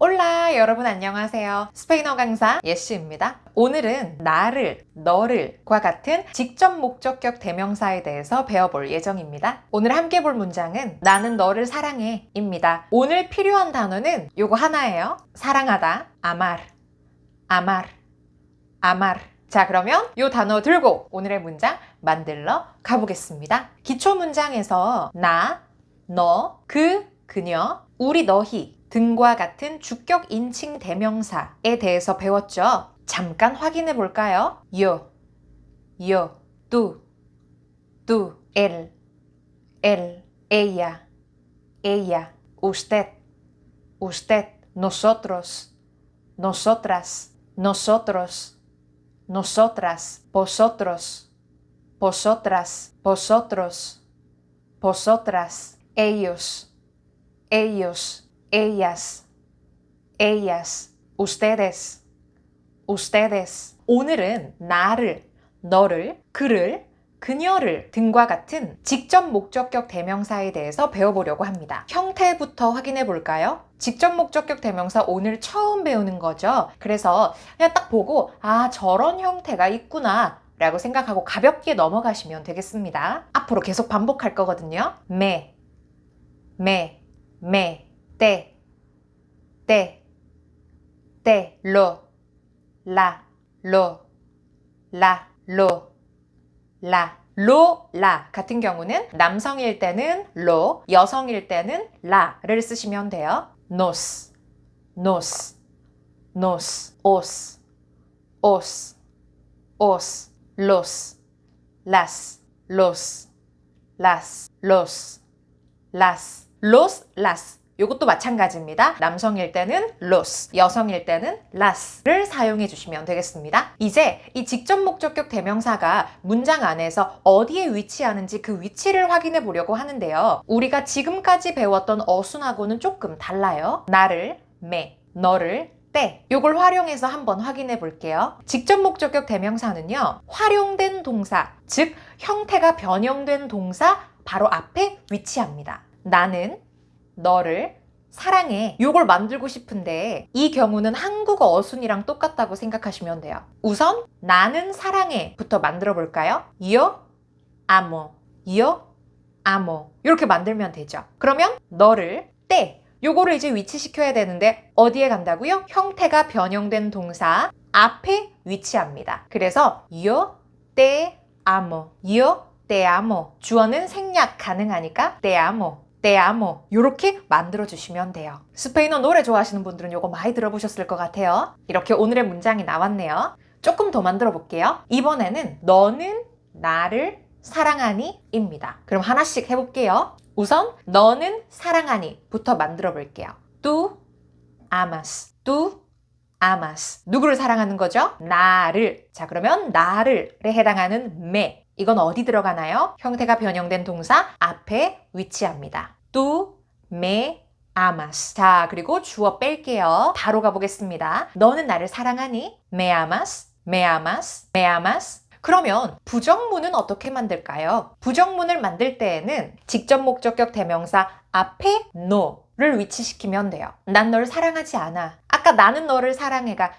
올라 여러분 안녕하세요. 스페인어 강사 예시입니다. 오늘은 나를, 너를 과 같은 직접 목적격 대명사에 대해서 배워볼 예정입니다. 오늘 함께 볼 문장은 나는 너를 사랑해 입니다. 오늘 필요한 단어는 요거 하나예요. 사랑하다, amar, amar, amar. 자, 그러면 요 단어 들고 오늘의 문장 만들러 가보겠습니다. 기초 문장에서 나, 너, 그, 그녀, 우리, 너희 등과 같은 주격 인칭 대명사에 대해서 배웠죠. 잠깐 확인해 볼까요? yo, yo, tú, tú, él, él, ella, ella, usted, usted, nosotros, nosotras, nosotros, nosotras, vosotros, vosotras, vosotros, vosotras, ellos, ellos, ellas, ellas, ustedes, ustedes. 오늘은 나를, 너를, 그를, 그녀를 등과 같은 직접 목적격 대명사에 대해서 배워보려고 합니다. 형태부터 확인해 볼까요? 직접 목적격 대명사 오늘 처음 배우는 거죠. 그래서 그냥 딱 보고 아 저런 형태가 있구나 라고 생각하고 가볍게 넘어가시면 되겠습니다. 앞으로 계속 반복할 거거든요. 매, 매, 매, 때, 때, 때, 로, 라, 로, 라, 로, 라, 로, 라 같은 경우는 남성일 때는 로, 여성일 때는 라를 쓰시면 돼요. nos, nos, nos, os, os, os, los, las, los, las, los, las, los, las. 이것도 마찬가지입니다. 남성일 때는 los, 여성일 때는 las를 사용해 주시면 되겠습니다. 이제 이 직접 목적격 대명사가 문장 안에서 어디에 위치하는지 그 위치를 확인해 보려고 하는데요. 우리가 지금까지 배웠던 어순하고는 조금 달라요. 나를, 매, 너를, 때 이걸 활용해서 한번 확인해 볼게요. 직접 목적격 대명사는요. 활용된 동사, 즉 형태가 변형된 동사 바로 앞에 위치합니다. 나는 너를 사랑해. 요걸 만들고 싶은데 이 경우는 한국어 어순이랑 똑같다고 생각하시면 돼요. 우선 나는 사랑해부터 만들어 볼까요? Yo amo. Yo amo. 이렇게 만들면 되죠. 그러면 너를 때 요거를 이제 위치시켜야 되는데 어디에 간다고요? 형태가 변형된 동사 앞에 위치합니다. 그래서 yo te amo. yo te amo. 주어는 생략 가능하니까 te amo. Te amo. 이렇게 만들어 주시면 돼요. 스페인어 노래 좋아하시는 분들은 요거 많이 들어보셨을 것 같아요. 이렇게 오늘의 문장이 나왔네요. 조금 더 만들어 볼게요. 이번에는 너는 나를 사랑하니? 입니다. 그럼 하나씩 해볼게요. 우선 너는 사랑하니 부터 만들어 볼게요. tú amas. tú amas. 누구를 사랑하는 거죠? 나를. 자, 그러면 나를에 해당하는 me. 이건 어디 들어가나요? 형태가 변형된 동사 앞에 위치합니다. tú me amas. 자, 그리고 주어 뺄게요. 바로 가보겠습니다. 너는 나를 사랑하니? me amas. me amas. me amas. 그러면 부정문은 어떻게 만들까요? 부정문을 만들 때에는 직접 목적격 대명사 앞에 no를 위치시키면 돼요. 난 널 사랑하지 않아. 아까 나는 너를 사랑해가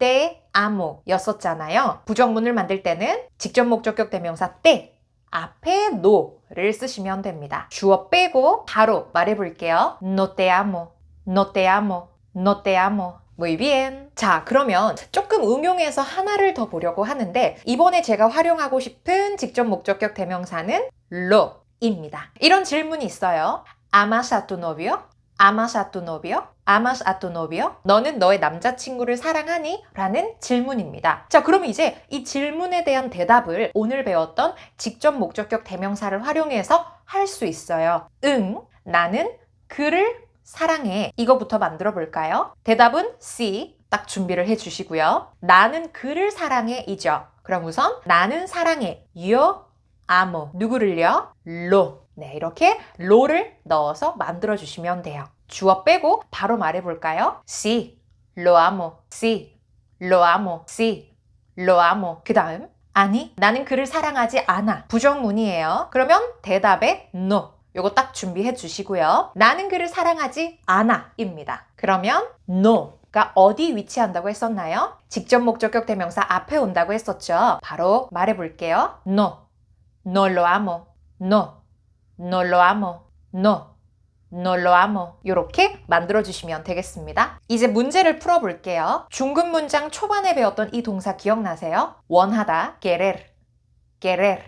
yo te amo 였었잖아요. 부정문을 만들 때는 직접 목적격 대명사 때 앞에 no를 쓰시면 됩니다. 주어 빼고 바로 말해 볼게요. no te amo, no te amo, no te amo. Muy bien. 자, 그러면 조금 응용해서 하나를 더 보려고 하는데 이번에 제가 활용하고 싶은 직접 목적격 대명사는 lo입니다. 이런 질문이 있어요. Amas a tu novio? Amas a tu novio? Amas a tu novio? 너는 너의 남자친구를 사랑하니? 라는 질문입니다. 자, 그럼 이제 이 질문에 대한 대답을 오늘 배웠던 직접 목적격 대명사를 활용해서 할 수 있어요. 응, 나는 그를 사랑해. 이거부터 만들어 볼까요? 대답은 C. 딱 준비를 해 주시고요. 나는 그를 사랑해. 이죠. 그럼 우선 나는 사랑해. Yo amo. 누구를요? 로. 네, 이렇게 로를 넣어서 만들어 주시면 돼요. 주어 빼고 바로 말해 볼까요? Sí. Lo amo. Sí. Lo amo. Sí. Lo amo. 그 다음 아니, 나는 그를 사랑하지 않아. 부정문이에요. 그러면 대답에 no. 요거 딱 준비해 주시고요. 나는 그를 사랑하지 않아 입니다. 그러면 no가 어디 위치한다고 했었나요? 직접 목적격 대명사 앞에 온다고 했었죠. 바로 말해 볼게요. no, no lo amo, no, no lo amo, no. Lo amo. 이렇게 만들어주시면 되겠습니다. 이제 문제를 풀어볼게요. 중급 문장 초반에 배웠던 이 동사 기억나세요? 원하다, querer, querer,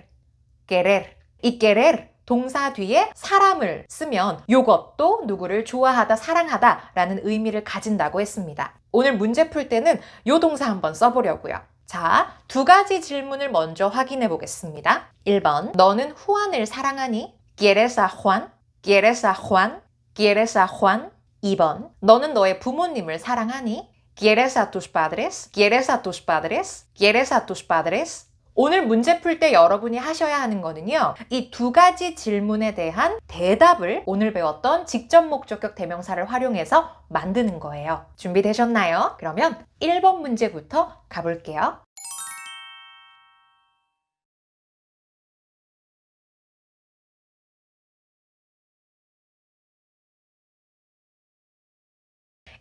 querer. 이 querer 동사 뒤에 사람을 쓰면 이것도 누구를 좋아하다, 사랑하다 라는 의미를 가진다고 했습니다. 오늘 문제 풀 때는 이 동사 한번 써보려고요. 자, 두 가지 질문을 먼저 확인해 보겠습니다. 1번, 너는 후안을 사랑하니? ¿Quieres a Juan? ¿Quieres a Juan? ¿Quieres a Juan? 2번, 너는 너의 부모님을 사랑하니? ¿Quieres a tus padres? ¿Quieres a tus padres? ¿Quieres a tus padres? 오늘 문제 풀 때 여러분이 하셔야 하는 거는요. 이 두 가지 질문에 대한 대답을 오늘 배웠던 직접 목적격 대명사를 활용해서 만드는 거예요. 준비되셨나요? 그러면 1번 문제부터 가볼게요.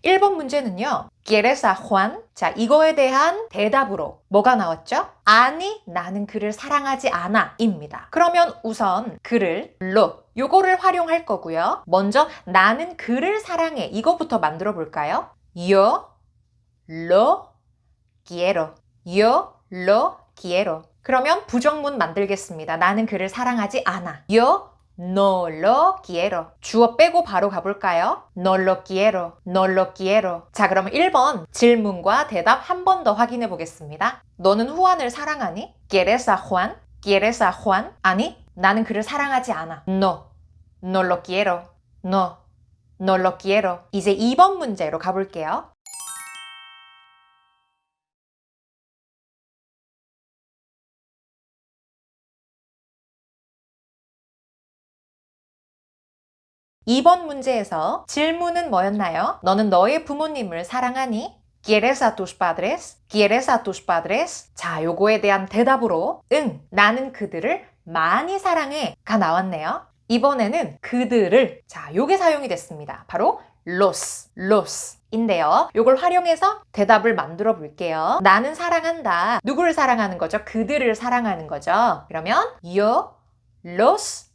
1번 문제는요. ¿Quieres a Juan? 자, 이거에 대한 대답으로 뭐가 나왔죠? 아니, 나는 그를 사랑하지 않아. 입니다. 그러면 우선 그를 lo 요거를 활용할 거고요. 먼저 나는 그를 사랑해. 이거부터 만들어 볼까요? Yo lo quiero. Yo lo quiero. 그러면 부정문 만들겠습니다. 나는 그를 사랑하지 않아. Yo No lo quiero. 주어 빼고 바로 가볼까요? No lo quiero. No lo quiero. 자, 그럼 1번 질문과 대답 한 번 더 확인해 보겠습니다. 너는 후안을 사랑하니? ¿Quieres a Juan? ¿Quieres a Juan? 아니, 나는 그를 사랑하지 않아. No. No lo quiero. No. No lo quiero. 이제 2번 문제로 가볼게요. 이번 문제에서 질문은 뭐였나요? 너는 너의 부모님을 사랑하니? ¿Quieres a tus padres? ¿Quieres a tus padres? 자, 요거에 대한 대답으로 응, 나는 그들을 많이 사랑해가 나왔네요. 이번에는 그들을 자, 요게 사용이 됐습니다. 바로 los, los 인데요. 요걸 활용해서 대답을 만들어 볼게요. 나는 사랑한다. 누구를 사랑하는 거죠? 그들을 사랑하는 거죠. 그러면 yo los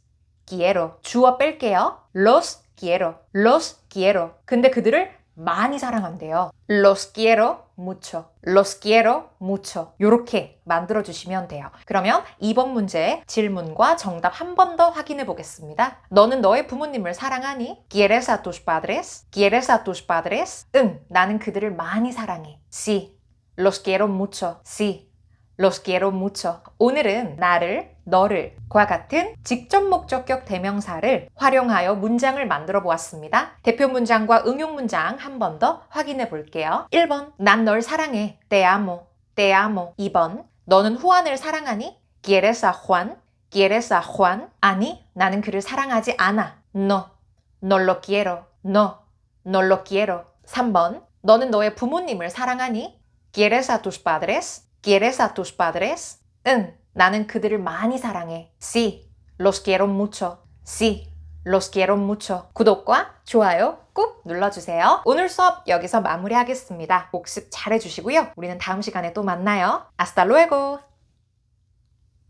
quiero. 주어 뺄게요. Los quiero. Los quiero. 근데 그들을 많이 사랑한대요. Los quiero mucho. Los quiero mucho. 요렇게 만들어 주시면 돼요. 그러면 2번 문제 질문과 정답 한 번 더 확인해 보겠습니다. 너는 너의 부모님을 사랑하니? ¿Quieres a tus padres? ¿Quieres a tus padres? 응, 나는 그들을 많이 사랑해. Sí. Los quiero mucho. Sí. Los quiero mucho. 오늘은 나를, 너를 과 같은 직접 목적격 대명사를 활용하여 문장을 만들어 보았습니다. 대표 문장과 응용 문장 한 번 더 확인해 볼게요. 1번. 난 널 사랑해. Te amo. Te amo. 2번. 너는 후안을 사랑하니? ¿Quieres a Juan? ¿Quieres a Juan? 아니, 나는 그를 사랑하지 않아. No. No lo quiero. No. No lo quiero. 3번. 너는 너의 부모님을 사랑하니? ¿Quieres a tus padres? ¿Quieres a tus padres? 응, 나는 그들을 많이 사랑해. Sí, los quiero mucho. Sí, los quiero mucho. 구독과 좋아요 꾹 눌러주세요. 오늘 수업 여기서 마무리하겠습니다. 복습 잘 해주시고요. 우리는 다음 시간에 또 만나요. Hasta luego!